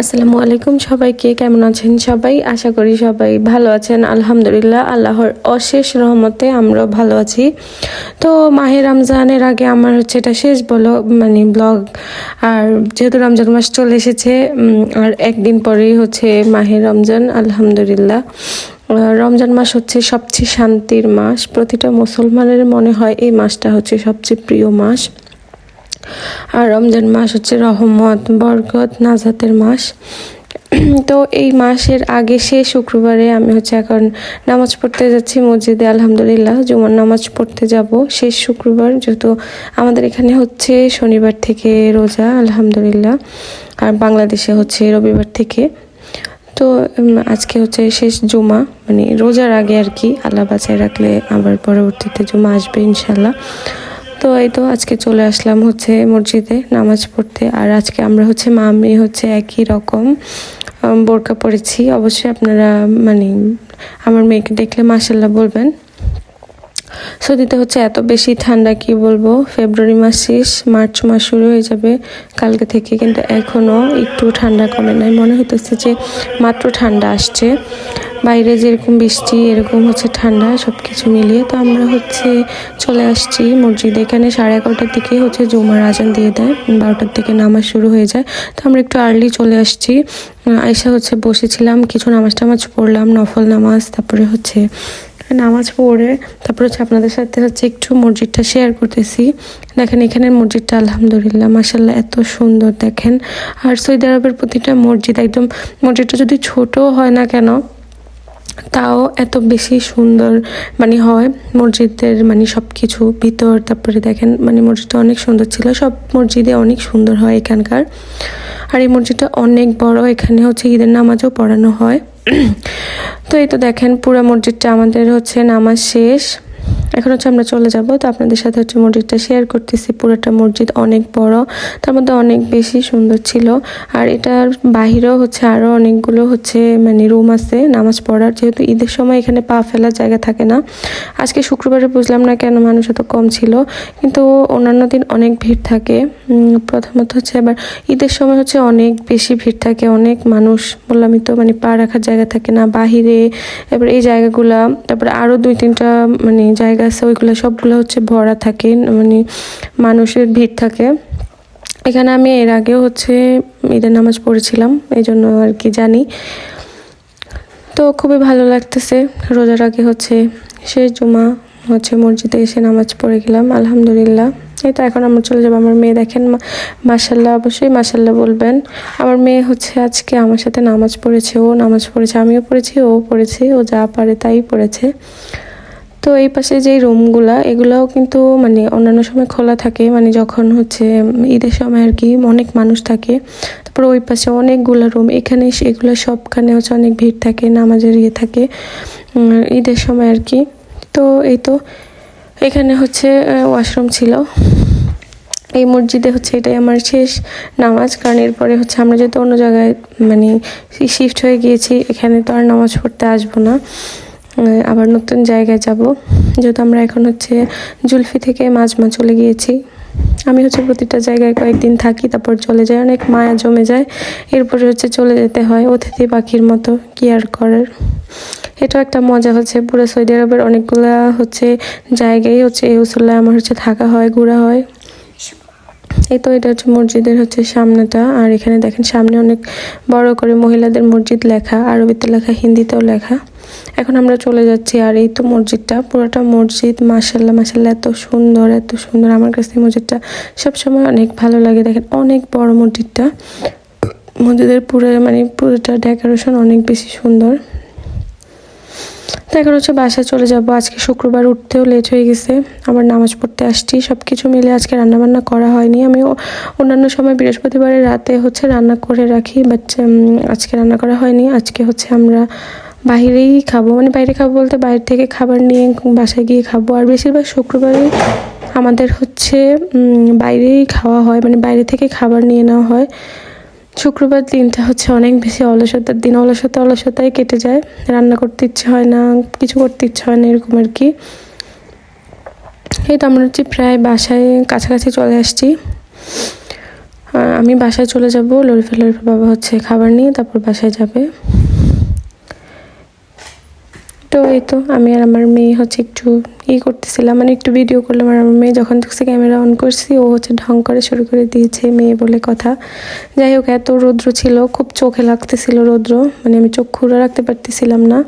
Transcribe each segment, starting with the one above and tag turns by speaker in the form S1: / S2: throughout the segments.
S1: আসসালামু আলাইকুম সবাইকে, কেমন আছেন সবাই? আশা করি সবাই ভালো আছেন। আলহামদুলিল্লাহ, আল্লাহর অশেষ রহমতে আমরাও ভালো আছি। তো মাহে রমজানের আগে আমার হচ্ছে এটা শেষ বলো মানে ব্লগ। আর যেহেতু রমজান মাস চলে এসেছে আর একদিন পরেই হচ্ছে মাহে রমজান, আলহামদুলিল্লাহ। রমজান মাস হচ্ছে সবচেয়ে শান্তির মাস। প্রতিটা মুসলমানের মনে হয় এই মাসটা হচ্ছে সবচেয়ে প্রিয় মাস। আর রমজান মাস হচ্ছে রহমত, বরকত, নাজাতের মাস। তো এই মাসের আগে সে শুক্রবারে আমি হচ্ছে এখন নামাজ পড়তে যাচ্ছি মসজিদে, আলহামদুলিল্লাহ। জুমার নামাজ পড়তে যাব শেষ শুক্রবার, যেহেতু আমাদের এখানে হচ্ছে শনিবার থেকে রোজা, আলহামদুলিল্লাহ। আর বাংলাদেশে হচ্ছে রবিবার থেকে। তো আজকে হচ্ছে শেষ জুমা মানে রোজার আগে আর কি আল্লাহ বাঁচায় রাখলে আবার পরবর্তীতে জুমা আসবে ইনশাল্লাহ তো এই তো আজকে চলে আসলাম হচ্ছে মসজিদে নামাজ পড়তে। আর আজকে আমরা হচ্ছে মা, মেয়ে হচ্ছে একই রকম বোরকা পরেছি। অবশ্যই আপনারা মানে আমার মেয়েকে দেখলে মাসাল্লাহ বলবেন। সৌদিতে হচ্ছে এত বেশি ঠান্ডা, কি বলব? ফেব্রুয়ারি মাস শেষ, মার্চ মাস শুরু হয়ে যাবে কালকে থেকে, কিন্তু এখনও একটু ঠান্ডা কমে নাই। মনে হইতেছে যে মাত্র ঠান্ডা আসছে। বাইরে যেরকম বৃষ্টি, এরকম হচ্ছে ঠান্ডা সব কিছু মিলিয়ে। তো আমরা হচ্ছে চলে আসছি মসজিদে। এখানে সাড়ে এগারোটার দিকে হচ্ছে জুমার আজান দিয়ে দেয়। বারোটার দিকে নামাজ শুরু হয়ে যায়। তো আমরা একটু আর্লি চলে আসছি। আয়সা হচ্ছে বসেছিলাম, কিছু নামাজ টামাজ পড়লাম, নফল নামাজ, তারপরে হচ্ছে নামাজ পড়ে, তারপর হচ্ছে আপনাদের সাথে হচ্ছে একটু মসজিদটা শেয়ার করতেছি। দেখেন, এখানের মসজিদটা আলহামদুলিল্লাহ মাসাল্লাহ এত সুন্দর, দেখেন। আর সৌদি আরবের প্রতিটা মসজিদ, একদম মসজিদটা যদি ছোটও হয় না কেন তাও এত বেশি সুন্দর মানে হয়। মসজিদের মানে সব কিছু ভিতর, তারপরে দেখেন মানে মসজিদটা অনেক সুন্দর ছিল। সব মসজিদে অনেক সুন্দর হয় এখানকার। আর এই মসজিদটা অনেক বড়, এখানে হচ্ছে ঈদের নামাজও পড়ানো হয়। তো এই তো দেখেন, পুরো মসজিদটা আমাদের হচ্ছে নামাজ শেষ। এখন হচ্ছে আমরা চলে যাব। তো আপনাদের সাথে হচ্ছে মসজিদটা শেয়ার করতেছি। পুরোটা মসজিদ অনেক বড়, তার মধ্যে অনেক বেশি সুন্দর ছিল। আর এটার বাহিরেও হচ্ছে আরও অনেকগুলো হচ্ছে মানে রুম আছে, নামাজ পড়ার। যেহেতু ঈদের সময় এখানে পা ফেলার জায়গা থাকে না। আজকে শুক্রবারে বুঝলাম না কেন মানুষ এত কম ছিল। কিন্তু অন্যান্য দিন অনেক ভিড় থাকে। প্রথমত হচ্ছে আবার ঈদের সময় হচ্ছে অনেক বেশি ভিড় থাকে। অনেক মানুষ বললামই তো মানে পা রাখার জায়গা থাকে না। বাহিরে, এবার এই জায়গাগুলা, তারপরে আরও দুই তিনটা মানে জায়গা আছে ওইগুলো সবগুলো হচ্ছে ভরা থাকে মানে মানুষের ভিড় থাকে। এখানে আমি এর আগেও হচ্ছে ঈদের নামাজ পড়েছিলাম এই জন্য আর কি জানি। তো খুবই ভালো লাগতেছে, রোজার আগে হচ্ছে শেষ জুমা, হচ্ছে মসজিদে এসে নামাজ পড়ে গেলাম, আলহামদুলিল্লাহ। এই তো এখন আমরা চলে যাব, আমার মেয়ে দেখেন মাসাল্লাহ অবশ্যই মাসাল্লাহ বলবেন। আমার মেয়ে হচ্ছে আজকে আমার সাথে নামাজ পড়েছে, ও নামাজ পড়েছে, আমিও পড়েছি, ও পড়েছে, ও যা পারে তাই পড়েছে। তো এই পাশে যে রুমগুলা, এগুলাও কিন্তু মানে অন্যান্য সময় খোলা থাকে। মানে যখন হচ্ছে ঈদের সময় আর কি অনেক মানুষ থাকে। তারপর ওই পাশে অনেকগুলো রুম। এখানে এগুলো সবখানে হচ্ছে অনেক ভিড় থাকে, নামাজের ইয়ে থাকে ঈদের সময় আর কি। তো এই তো এখানে হচ্ছে ওয়াশরুম ছিল। এই মসজিদে হচ্ছে এটাই আমার শেষ নামাজ। কারণ এরপরে হচ্ছে আমরা যেহেতু অন্য জায়গায় মানে শিফট হয়ে গিয়েছি, এখানে তো আর নামাজ পড়তে আসব না। আবার নতুন জায়গায় যাব। যেহেতু আমরা এখন হচ্ছে জুলফি থেকে মাজমা চলে গিয়েছি। আমি হচ্ছে প্রতিটা জায়গায় কয়েকদিন থাকি, তারপর চলে যাই। অনেক মায়া জমে যায়। এরপরে হচ্ছে চলে যেতে হয় অতিথি পাখির মতো কি আর করার। এটাও একটা মজা হচ্ছে। পুরো সৌদি আরবের অনেকগুলা হচ্ছে জায়গায় হচ্ছে এই উসুল্লায় আমার হচ্ছে থাকা হয়, ঘোরা হয়। এই তো এটা হচ্ছে মসজিদের হচ্ছে সামনেটা। আর এখানে দেখেন সামনে অনেক বড় করে মহিলাদের মসজিদ লেখা, আরবিতে লেখা, হিন্দিতেও লেখা। এখন আমরা চলে যাচ্ছি আর এই তো মসজিদটা, পুরোটা মসজিদ মাসাল্লাহ মাসাল্লাহ এত সুন্দর এত সুন্দর। আমার কাছে মসজিদটা সবসময় অনেক ভালো লাগে। দেখেন অনেক বড় মসজিদটা। মসজিদের পুরো মানে পুরোটা ডেকোরেশন অনেক বেশি সুন্দর। তো এখন হচ্ছে বাসায় চলে যাব। আজকে শুক্রবার উঠতেও লেট হয়ে গেছে। আবার নামাজ পড়তে আসছি। সব কিছু মিলে আজকে রান্নাবান্না করা হয়নি। আমি অন্যান্য সময় বৃহস্পতিবারের রাতে হচ্ছে রান্না করে রাখি বাট আজকে রান্না করা হয়নি। আজকে হচ্ছে আমরা বাইরেই খাব। মানে বাইরে খাব বলতে বাইরে থেকে খাবার নিয়ে বাসায় গিয়ে খাব। আর বেশিরভাগ শুক্রবারে আমাদের হচ্ছে বাইরেই খাওয়া হয়। মানে বাইরে থেকে খাবার নিয়ে নেওয়া হয়। শুক্রবার দিনটা হচ্ছে অনেক বেশি অলসতার দিন অলসতা, অলসতায় কেটে যায়। রান্না করতে ইচ্ছে হয় না, কিছু করতে ইচ্ছে হয় না, এরকম আর কি। এই তো আমরা হচ্ছে প্রায় বাসায় কাছাকাছি চলে আসছি। আমি বাসায় চলে যাব, লরিফা লরিফা বাবা হচ্ছে খাবার নিয়ে, তারপর বাসায় যাবে। তো এই তো, আমি আর আমার মেয়ে হচ্ছে একটু ই করতেছিলাম মানে একটু ভিডিও করলাম আর আমার মেয়ে যখন দেখছে ক্যামেরা অন করছি, ও হচ্ছে ঢং করে শুরু করে দিয়েছে মেয়ে বলে কথা। যাই হোক, এত রৌদ্র ছিল, খুব চোখে লাগতেছিল রৌদ্র মানে আমি চোখ খুলে রাখতে পারতেছিলাম না।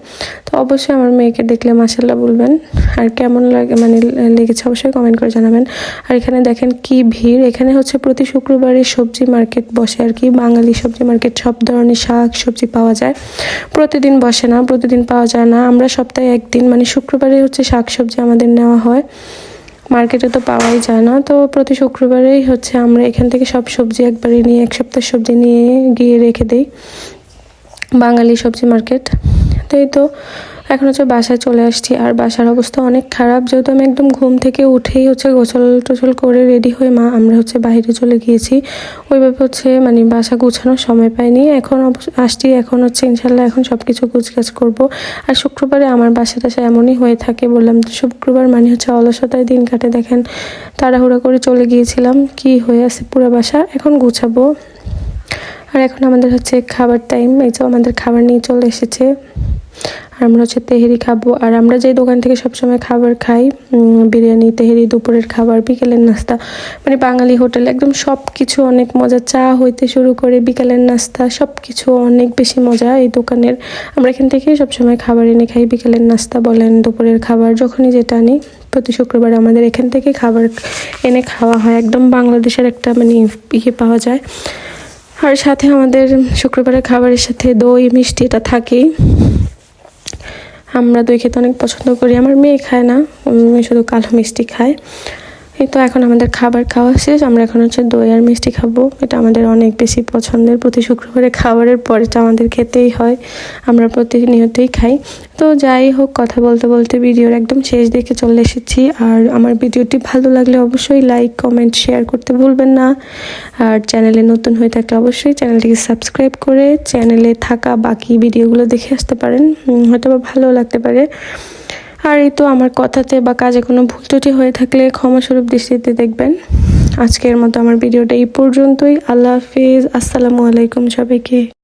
S1: তো অবশ্যই আমার মেয়েকে দেখলে মাসাল্লাহ বলবেন, আর কেমন লাগে মানে লেগেছে অবশ্যই কমেন্ট করে জানাবেন। আর এখানে দেখেন কি ভিড়, এখানে হচ্ছে প্রতি শুক্রবারে সবজি মার্কেট বসে আর কি, বাঙালি সবজি মার্কেট সব ধরনের শাক সবজি পাওয়া যায়। প্রতিদিন বসে না, প্রতিদিন পাওয়া যায় না, আমরা সপ্তাহে একদিন মানে শুক্রবারে হচ্ছে শাক সবজি আমাদের নেওয়া হয়। মার্কেটে তো পাওয়াই যায় না, তো প্রতি শুক্রবারেই হচ্ছে আমরা এখান থেকে সব সবজি একবারে নিয়ে, এক সপ্তাহ সবজি নিয়ে গিয়ে রেখে দিই। বাঙালি সবজি মার্কেট। তো এই তো এখন হচ্ছে বাসায় চলে আসছি। আর বাসার অবস্থা অনেক খারাপ, যেহেতু আমি একদম ঘুম থেকে উঠেই হচ্ছে গোসল টোসল করে রেডি হয়ে মা, আমরা হচ্ছে বাইরে চলে গিয়েছি। ওইভাবে হচ্ছে মানে বাসা গুছানোর সময় পাইনি। এখন আসছি এখন হচ্ছে ইনশাল্লাহ এখন সব কিছু গুছগাছ করব। আর শুক্রবারে আমার বাসা টাসা এমনই হয়ে থাকে, বললাম তো শুক্রবার মানে হচ্ছে অলসতায় দিন কাটে, দেখেন তাড়াহুড়া করে চলে গিয়েছিলাম। কি হয়ে আছে পুরো বাসা? এখন গুছাবো। আর এখন আমাদের হচ্ছে খাবার টাইম এই যে আমাদের খাবার নিয়ে চলে এসেছে। আর আমরা হচ্ছে তেহেরি খাব। আর আমরা যে দোকান থেকে সবসময় খাবার খাই বিরিয়ানি, তেহেরি, দুপুরের খাবার, বিকেলের নাস্তা মানে বাঙালি হোটেল, একদম সব কিছু অনেক মজা। চা হইতে শুরু করে বিকেলের নাস্তা সব কিছু অনেক বেশি মজা এই দোকানের। আমরা এখান থেকেই সবসময় খাবার এনে খাই, বিকেলের নাস্তা বলেন, দুপুরের খাবার, যখনই যেটা আনি। প্রতি শুক্রবার আমাদের এখান থেকে খাবার এনে খাওয়া হয়। একদম বাংলাদেশের একটা মানে ইয়ে পাওয়া যায়। আর সাথে আমাদের শুক্রবারের খাবারের সাথে দই, মিষ্টি এটা থাকেই। আমরা দই খেতে অনেক পছন্দ করি। আমার মেয়ে খায় না শুধু কালো মিষ্টি খায়। এই তো এখন আমাদের খাবার খাওয়া শেষ। আমরা এখন হচ্ছে দই আর মিষ্টি খাব। এটা আমাদের অনেক বেশি পছন্দের। প্রতি শুক্রবারে খাবারের পরে এটা আমাদের খেতেই হয়। আমরা প্রতিনিয়তই খাই। তো যাই হোক, কথা বলতে বলতে ভিডিওর একদম শেষ দিকে চলে এসেছি। আর আমার ভিডিওটি ভালো লাগলে অবশ্যই লাইক কমেন্ট শেয়ার করতে ভুলবেন না। আর চ্যানেলে নতুন হয়ে থাকলে অবশ্যই চ্যানেলটিকে সাবস্ক্রাইব করে চ্যানেলে থাকা বাকি ভিডিওগুলো দেখে আসতে পারেন। হয়তো ভালো লাগতে পারে। আর এই তো আমার কথাতে বা কাজে কোনো ভুল ত্রুটি হয়ে থাকলে ক্ষমাস্বরূপ দৃষ্টিতে দেখবেন। আজকের মতো আমার ভিডিওটা এই পর্যন্তই। আল্লাহ হাফিজ। আসসালামু আলাইকুম সবাইকে।